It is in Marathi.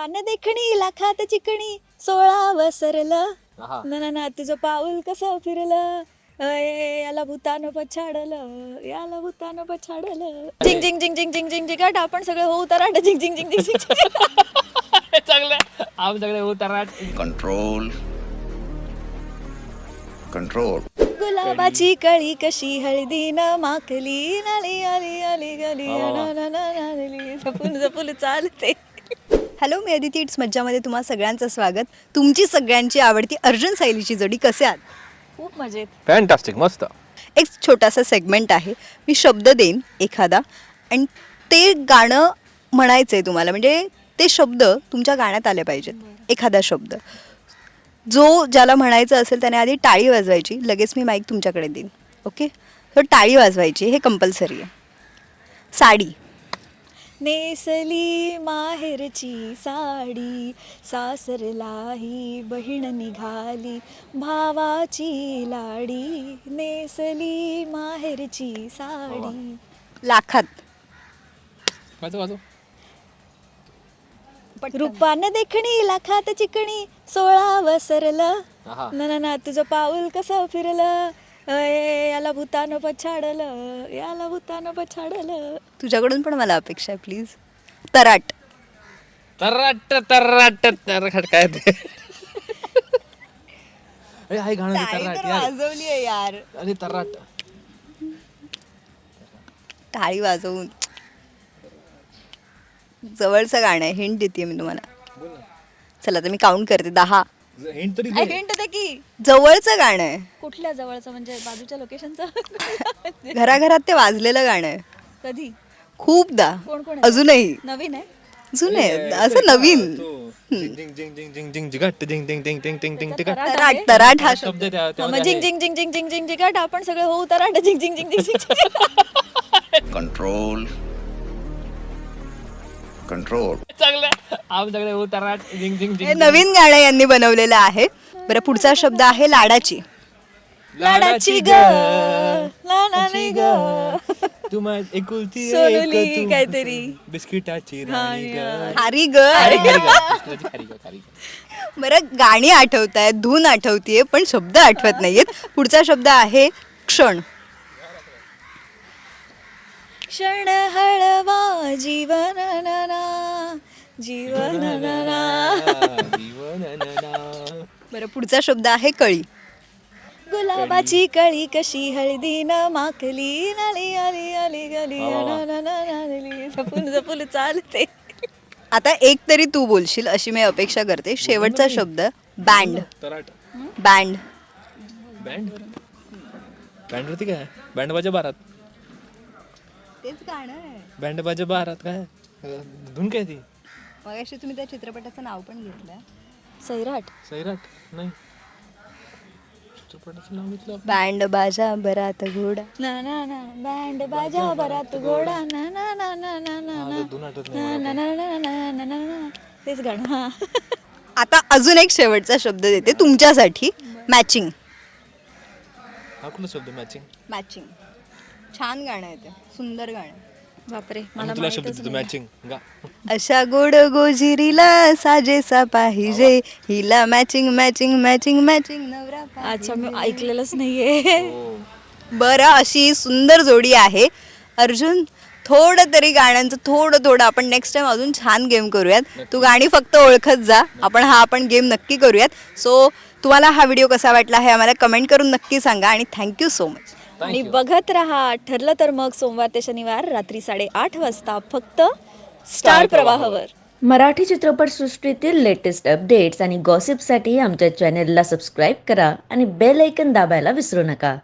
रूपान देखणी लाखात चिकणी सोळा वसरलं आहा. ना ना ना तुझं पाऊल कसं फिरलं? अय, याला भूतानं पछाडलं याला भूतानं पछाडलं. जिंग जिंग जिंग जिंग जिंग जिंग जिंगाट आपण सगळे होऊ तर जिंग जिंग जिंग जिंग जिंग चांगलं आमच्याकडे उतारा control. Control. गुलाबाची कळी कशी हळदीन माखली नाली आली आली गली. ना, ना, ना, ना, नाली. जपून जपून चालते. हॅलो मी अदिती इट्स मज्जामध्ये तुम्हा सगळ्यांचं स्वागत. तुमची सगळ्यांची आवडती अर्जुन सायलीची जोडी कसे आहात? खूप मजेत. फॅन्टास्टिक मस्त. एक छोटासा सेगमेंट आहे. मी शब्द देईन एखादा. आणि ते गाणं म्हणायचं आहे तुम्हाला. म्हणजे ते शब्द तुमच्या गाण्यात आले पाहिजेत. एखादा शब्द. जो ज्याला म्हणायचं असेल त्याने आधी टाळी वाजवायची. लगेच मी माईक तुमच्याकडे देईन. ओके तर टाळी वाजवायची. हे कंपल्सरी आहे. साडी. नेसली माहेरची साडी सासरलाही बहीण निघाली भावाची लाडी. नेसली माहेरची साडी. लाखात. वाजव वाजव. रूपान देखणी लाखात चिकणी सोळा वसरलं. ना ना ना तुझं पाऊल कसं फिरलं? याला भूतानं पछाडलं याला भूतानं पछाडलं. तुझ्याकडून पण मला अपेक्षा आहे प्लीज तराट. तर्राट तर्राट तर्राट काय ते? अरे हाय गाणं ते तर्राट यार. वाजवली आहे यार. अरे तर्राट टाळी वाजवून. जवळचं गाणं आहे हिंट देते मी तुम्हाला. चला तर मी काउंट करते दहा. हिंट तरी हिंट दे की जवळचं गाणं आहे कुठल्या जवळचं म्हणजे बाजूच्या लोकेशनचं घराघरात ते वाजलेलं गाणं आहे कधी खूपदा कोण कोण आहे? अजूनही नवीन आहे जुने असं नवीन जिंग जिंग जिंग जिंग जिंग जिंग जिगट जिंग जिंग जिंग जिंग जिंग जिंग जिगट तराट तराट हा शब्द शब्द त्या- हा, त्यामध्ये मग जिंग आहे. जिंग जिंग जिंग जिंग जिंग जिगाट आपण सगळे होऊ तराट जिंग जिंग जिंग जिंग जिंग control control. चांगलं उतारा हे नवीन गाणं यांनी बनवलेलं आहे. बरं पुढचा शब्द आहे लाडाची. लाडाची ग लाडाची ग. तू माझ एकुलती एक सोनुली तू. काहीतरी. बिस्किटाची राणी ग. हारी ग. खारी खारी ग. बरं गाणी आठवत आहेत धून आठवतीये पण शब्द आठवत नाहीयेत. पुढचा शब्द आहे क्षण. क्षण हळवा जीवन नाना जीवन जीवननना. बरं पुढचा शब्द आहे कळी. गुलाबाची कळी. कशी हळदीन माखली नाली आली आली गली. ना, ना, ना, ना, नाली. जपून जपून चालते. आता एक तरी तू बोलशील अशी मी अपेक्षा करते. शेवटचा शब्द बँड. Band band. बँड? वरती काय? बँड बाजा बारात. तेच गाणं आहे. बँड बाजा बारात काय? धुन काय ती? मगाशी तुम्ही त्या चित्रपटाचं नाव पण घेतलं सैराट सैराट नाही चित्रपटाचं नाव घेतलं बँड बाजा बरात घोडा ना ना ना बँड बाजा बरात घोडा ना ना ना ना ना ना हा, ना आठवत ना ना ना ना ना ना ना ना. तेच गाणं हा आता अजून एक शेवटचा शब्द देते तुमच्यासाठी मॅचिंग हा कुठला शब्द मॅचिंग मॅचिंग छान गाणं आहे ते सुंदर गाणं. बापरे मला तुला शब्द माहीतच देतो. मॅचिंग गा. अशा गोड गोजिरीला साजेसा पाहिजे. हिला मॅचिंग मॅचिंग मॅचिंग मॅचिंग नवरा. अच्छा मी ऐकलेलंच नाहीये. हो. बरं अशी सुंदर जोडी आहे. अर्जुन थोडं तरी गाण्यांचं थोडं थोडं आपण नेक्स्ट टाइम अजून छान गेम करूयात. तू गाणी फक्त ओळखत जा. आपण हा आपण गेम नक्की करूयात. सो तुम्हाला हा व्हिडिओ कसा वाटला हे आम्हाला कमेंट करून नक्की सांगा आणि थँक्यू सो मच आणि बघत राहा ठरलं तर मग सोमवार ते शनिवार रात्री साडेआठ वाजता फक्त स्टार प्रवाहावर. मराठी चित्रपटसृष्टीतील लेटेस्ट अपडेट्स आणि गॉसिपसाठी आमच्या चॅनेलला सबस्क्राईब करा आणि बेल ऐकन दाबायला विसरू नका.